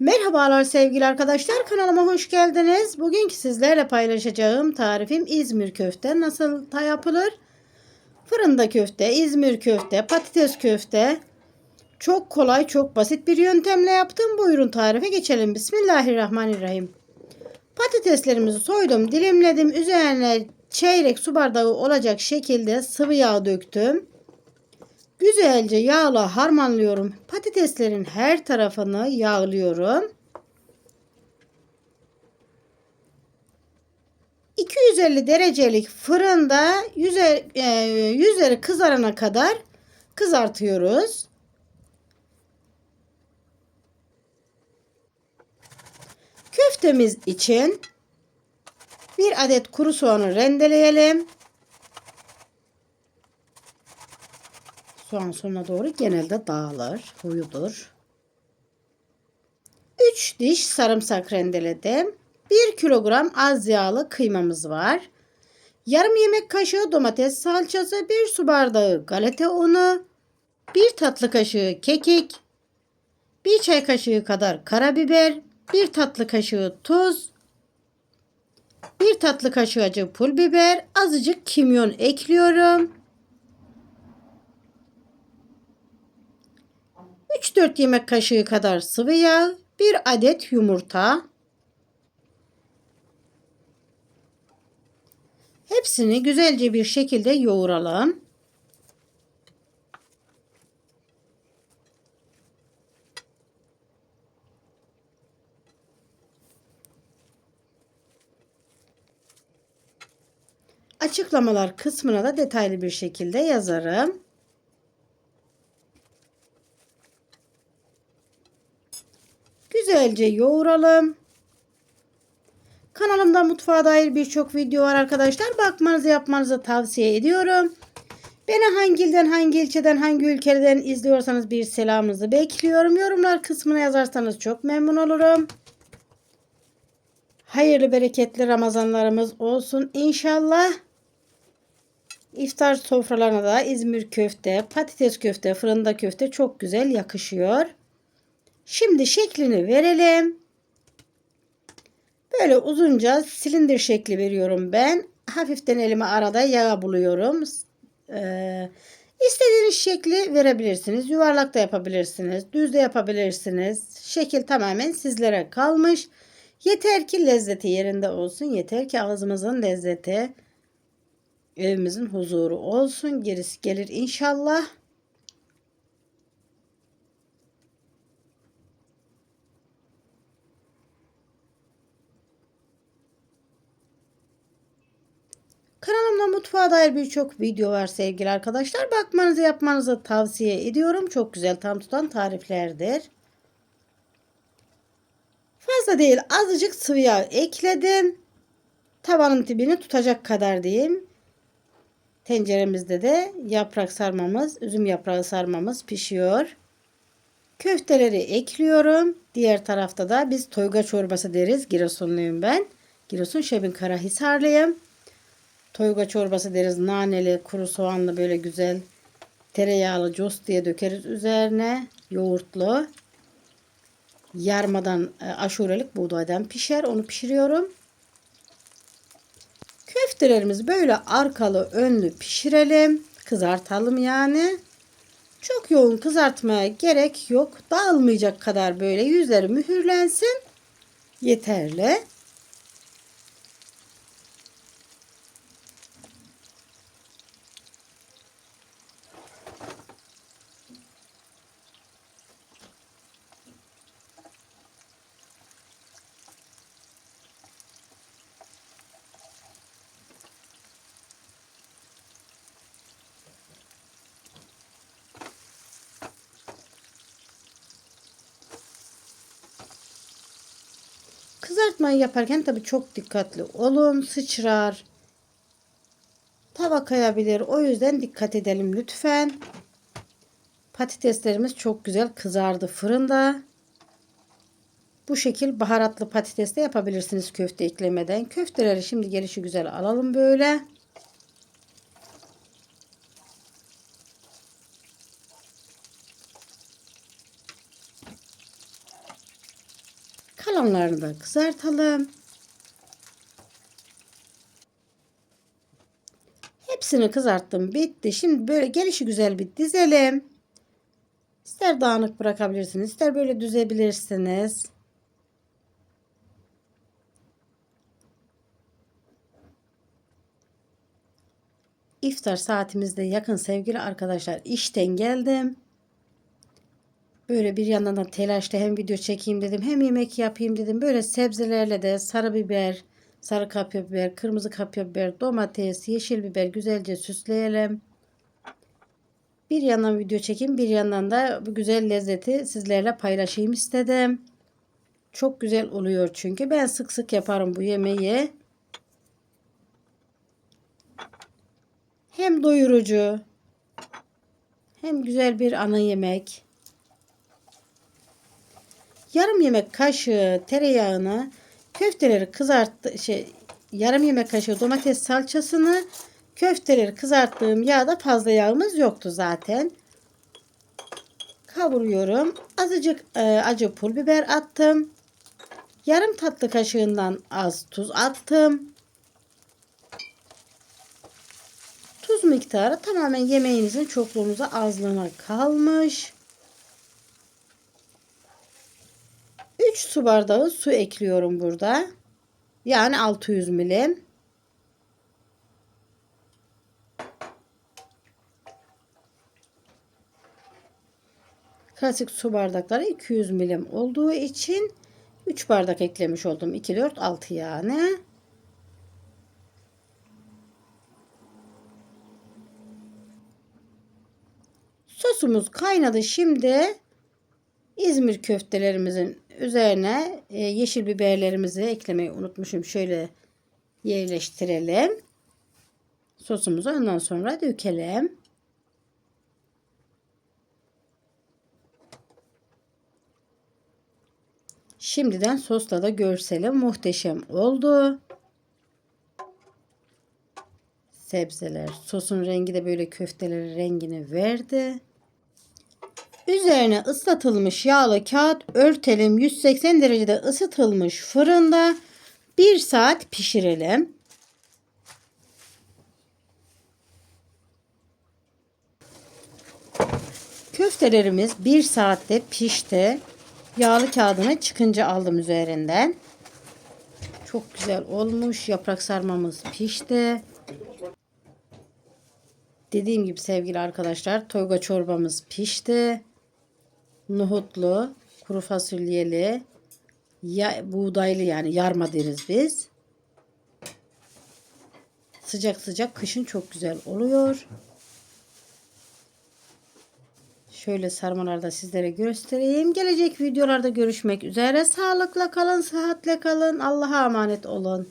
Merhabalar sevgili arkadaşlar kanalıma hoş geldiniz. Bugünkü sizlerle paylaşacağım tarifim İzmir köfte nasıl yapılır? Fırında köfte, İzmir köfte, patates köfte. Çok kolay, çok basit bir yöntemle yaptım. Buyurun tarife geçelim. Bismillahirrahmanirrahim. Patateslerimizi soydum, dilimledim. Üzerine çeyrek su bardağı olacak şekilde sıvı yağ döktüm. Güzelce yağla harmanlıyorum. Patateslerin her tarafını yağlıyorum. 250 derecelik fırında e, yüzleri kızarana kadar kızartıyoruz. Köftemiz için bir adet kuru soğanı rendeleyelim. Soğan sonuna doğru genelde dağılır. Huyudur. 3 diş sarımsak rendeledim. 1 kilogram az yağlı kıymamız var. Yarım yemek kaşığı domates salçası, 1 su bardağı galeta unu, 1 tatlı kaşığı kekik, 1 çay kaşığı kadar karabiber, 1 tatlı kaşığı tuz, 1 tatlı kaşığı acı pul biber, azıcık kimyon ekliyorum. 3-4 yemek kaşığı kadar sıvı yağ, 1 adet yumurta. Hepsini güzelce bir şekilde yoğuralım. Açıklamalar kısmına da detaylı bir şekilde yazarım. Güzelce yoğuralım. Kanalımda mutfağa dair birçok video var arkadaşlar. Bakmanızı yapmanızı tavsiye ediyorum. Beni hangi ilden, hangi ilçeden, hangi ülkeden izliyorsanız bir selamınızı bekliyorum. Yorumlar kısmına yazarsanız çok memnun olurum. Hayırlı bereketli Ramazanlarımız olsun inşallah. İftar sofralarına da İzmir köfte, patates köfte, fırında köfte çok güzel yakışıyor. Şimdi şeklini verelim. Böyle uzunca silindir şekli veriyorum ben. Hafiften elime arada yağ buluyorum. Ee, istediğiniz şekli verebilirsiniz. Yuvarlak da yapabilirsiniz. Düz de yapabilirsiniz. Şekil tamamen sizlere kalmış. Yeter ki lezzeti yerinde olsun. Yeter ki ağzımızın lezzeti evimizin huzuru olsun. Gerisi gelir inşallah. Kanalımda mutfağa dair birçok video var sevgili arkadaşlar. Bakmanızı yapmanızı tavsiye ediyorum. Çok güzel tam tutan tariflerdir. Fazla değil azıcık sıvı yağ ekledim. Tavanın dibini tutacak kadar diyeyim. Tenceremizde de yaprak sarmamız, üzüm yaprağı sarmamız pişiyor. Köfteleri ekliyorum. Diğer tarafta da biz toyga çorbası deriz. Giresunluyum ben. Giresun Şebin Karahisarlıyım. Toyga çorbası deriz. Naneli, kuru soğanlı böyle güzel tereyağlı cos diye dökeriz üzerine. Yoğurtlu. Yarmadan e, aşurelik buğdaydan pişer. Onu pişiriyorum. Köftelerimizi böyle arkalı önlü pişirelim. Kızartalım yani. Çok yoğun kızartmaya gerek yok. Dağılmayacak kadar böyle yüzleri mühürlensin. Yeterli. Kızartmayı yaparken tabi çok dikkatli olun. Sıçrar. Tava kayabilir. O yüzden dikkat edelim lütfen. Patateslerimiz çok güzel kızardı fırında. Bu şekil baharatlı patates de yapabilirsiniz köfte eklemeden. Köfteleri şimdi gelişi güzel alalım böyle. Kalanlarını da kızartalım. Hepsini kızarttım. Bitti. Şimdi böyle gelişi güzel bir dizelim. İster dağınık bırakabilirsiniz, ister böyle düzebilirsiniz. İftar saatimizde yakın sevgili arkadaşlar. İşten geldim. Böyle bir yandan da telaşla hem video çekeyim dedim hem yemek yapayım dedim. Böyle sebzelerle de sarı biber, sarı kapya biber, kırmızı kapya biber, domates, yeşil biber güzelce süsleyelim. Bir yandan video çekeyim bir yandan da bu güzel lezzeti sizlerle paylaşayım istedim. Çok güzel oluyor çünkü ben sık sık yaparım bu yemeği. Hem doyurucu hem güzel bir ana yemek. Yarım yemek kaşığı tereyağını köfteleri kızarttı şey yarım yemek kaşığı domates salçasını köfteleri kızarttığım yağda fazla yağımız yoktu zaten. Kavuruyorum. Azıcık e, acı pul biber attım. Yarım tatlı kaşığından az tuz attım. Tuz miktarı tamamen yemeğinizin çokluğunuza azlığına kalmış. 3 su bardağı su ekliyorum burada. Yani 600 milim. Klasik su bardakları 200 milim olduğu için 3 bardak eklemiş oldum. 2, 4, 6 yani. Sosumuz kaynadı. Şimdi İzmir köftelerimizin üzerine e, yeşil biberlerimizi eklemeyi unutmuşum. Şöyle yerleştirelim. Sosumuzu ondan sonra dökelim. Şimdiden sosla da görseli muhteşem oldu. Sebzeler, sosun rengi de böyle köftelerin rengini verdi. Üzerine ıslatılmış yağlı kağıt örtelim. 180 derecede ısıtılmış fırında 1 saat pişirelim. Köftelerimiz 1 saatte pişti. Yağlı kağıdını çıkınca aldım üzerinden. Çok güzel olmuş. Yaprak sarmamız pişti. Dediğim gibi sevgili arkadaşlar toyga çorbamız pişti. Nohutlu, kuru fasulyeli, ya, buğdaylı yani yarma deriz biz. Sıcak sıcak kışın çok güzel oluyor. Şöyle sarmalarda sizlere göstereyim. Gelecek videolarda görüşmek üzere. Sağlıkla kalın, sıhhatle kalın. Allah'a emanet olun.